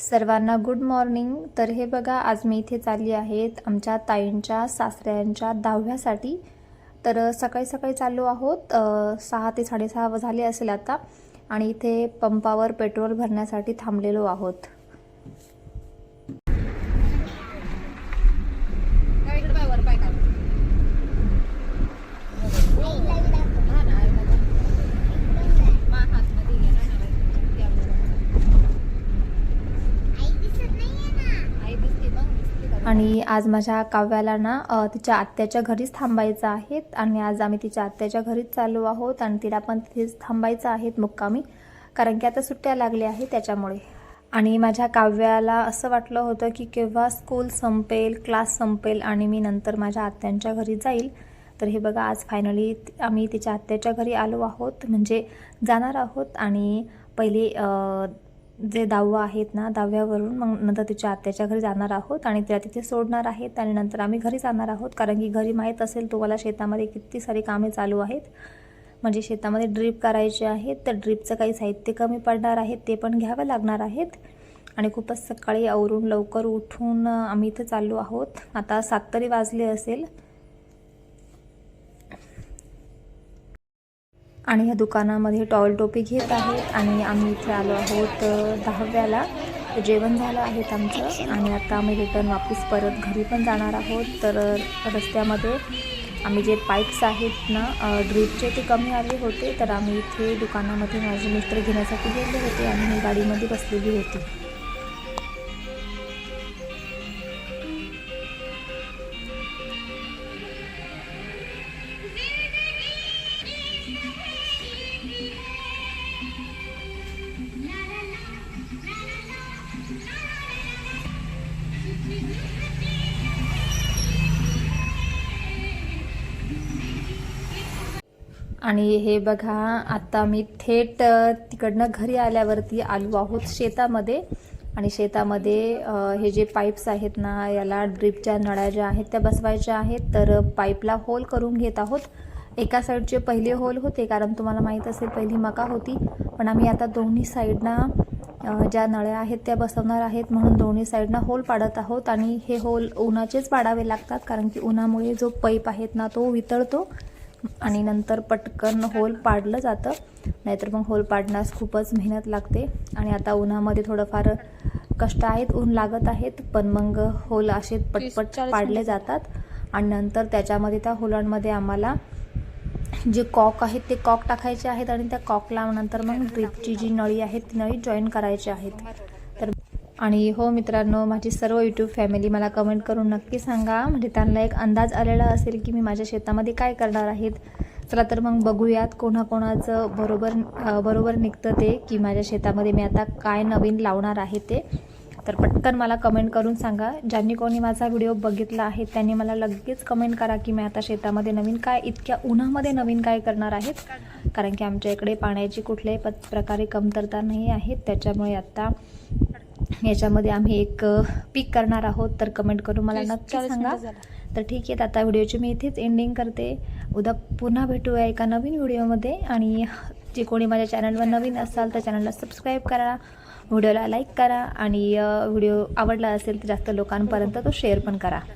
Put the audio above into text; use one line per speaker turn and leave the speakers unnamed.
सर्वांना good morning तर हे बघा आज मी इथे चालली आहेत आमच्या ताईंच्या सासऱ्यांच्या दहाव्यासाठी. तर सकाळी सकाळी चाललो आहोत. सहा ते साडेसहा झाले असेल आता. आणि इथे पंपावर पेट्रोल भरण्यासाठी थांबलेलो आहोत. आणि आज माझ्या काव्याला ना तिच्या आत्याच्या घरीच थांबायचं आहे आणि आज आम्ही तिच्या आत्याच्या घरीच चाललो आहोत आणि तिला पण तिथेच थांबायचं आहे मुक्कामी कारण की आता सुट्ट्या लागल्या आहेत त्याच्यामुळे. आणि माझ्या काव्याला असं वाटलं होतं की केव्हा स्कूल संपेल क्लास संपेल आणि मी नंतर माझ्या आत्यांच्या घरी जाईल तर हे बघा आज फायनली आम्ही तिच्या आत्याच्या घरी आलो आहोत म्हणजे जाणार आहोत आणि पहिले जे दहावं आहेत ना दाव्यावरून मग नंतर तिच्या आत्याच्या घरी जाणार आहोत आणि तिला तिथे सोडणार आहेत आणि नंतर आम्ही घरी जाणार आहोत. कारण की घरी माहीत असेल तुम्हाला शेतामध्ये किती सारी कामे चालू आहेत. म्हणजे शेतामध्ये ड्रीप करायचे आहेत तर ड्रीपचं काही साहित्य कमी पडणार आहे ते पण घ्यावं लागणार आहेत. आणि खूपच सकाळी आवरून लवकर उठून आम्ही इथं चाललो आहोत. आता सात तरी वाजले असेल. आणि ह्या दुकानामध्ये टॉवेल टोपी घेत आहेत आणि आम्ही इथे आलो आहोत दहाव्याला. जेवण झालं आहे आमचं आणि आता आम्ही रिटर्न वापस परत घरी पण जाणार आहोत. तर रस्त्यामध्ये आम्ही जे पाईप्स आहेत ना ड्रीपचे ते कमी आले होते. तर आम्ही इथे दुकानामध्ये माझे मिस्टर घेण्यासाठी गेले होते आणि मी गाडीमध्ये बसलेली होती. आणि हे बघा आता मी थेट तिकडनं घरी आल्यावरती आलो आहोत शेतामध्ये. आणि शेतामध्ये हे जे पाईप्स आहेत ना याला ड्रीपच्या नळ्या ज्या आहेत त्या बसवायच्या आहेत. तर पाईपला होल करून घेत आहोत. एका साईडचे पहिले होल होते कारण तुम्हाला माहीत असेल पहिली मका होती. पण आम्ही आता दोन्ही साईडना ज्या नळ्या आहेत त्या बसवणार आहेत म्हणून दोन्ही साईडना होल पाडत आहोत आणि हे होल उन्हाचेच पाडावे लागतात कारण की उन्हामुळे जो पाईप आहेत ना तो वितळतो आणि नंतर पटकन होल पाडलं जातं. नाहीतर मग होल पाडण्यास खूपच मेहनत लागते आणि आता उन्हामध्ये थोडंफार कष्ट आहेत ऊन लागत आहेत पण मग होल असे पटपट पाडले जातात. आणि नंतर त्याच्यामध्ये त्या होलांमध्ये आम्हाला जे कॉक आहेत ते कॉक टाकायचे आहेत आणि त्या कॉकला नंतर मग ड्रिपची जी नळी आहे ती नळी जॉईन करायची आहेत. तर आणि हो मित्रांनो माझी सर्व यूट्यूब फॅमिली मला कमेंट करून नक्की सांगा. म्हणजे त्यांना एक अंदाज आलेला असेल की मी माझ्या शेतामध्ये काय करणार आहेत. चला तर मग बघूयात कोणाकोणाचं बरोबर बरोबर निघतं ते की माझ्या शेतामध्ये मी आता काय नवीन लावणार आहे ते. तर पटकन मला कमेंट करून सांगा. ज्यांनी कोणी माझा व्हिडिओ बघितला आहे त्यांनी मला लगेच कमेंट करा की मी आता शेतामध्ये नवीन काय इतक्या उन्हामध्ये नवीन काय करणार आहेत? कारण की आमच्या इकडे पाण्याची कुठल्याही पत प्रकारे कमतरता नाही आहे. त्याच्यामुळे आता याच्यामध्ये आम्ही एक पीक करणार आहोत. तर कमेंट करून मला नक्की सांगा. तर ठीक आहे आता व्हिडिओची मी इथेच एंडिंग करते. उद्या पुन्हा भेटूया एका नवीन व्हिडिओमध्ये. आणि जे कोणी माझ्या चॅनलवर नवीन असाल तर चॅनलला सबस्क्राईब करा व्हिडिओला लाईक करा आणि व्हिडिओ आवडला असेल तर जास्त लोकांपर्यंत तो शेअर पण करा.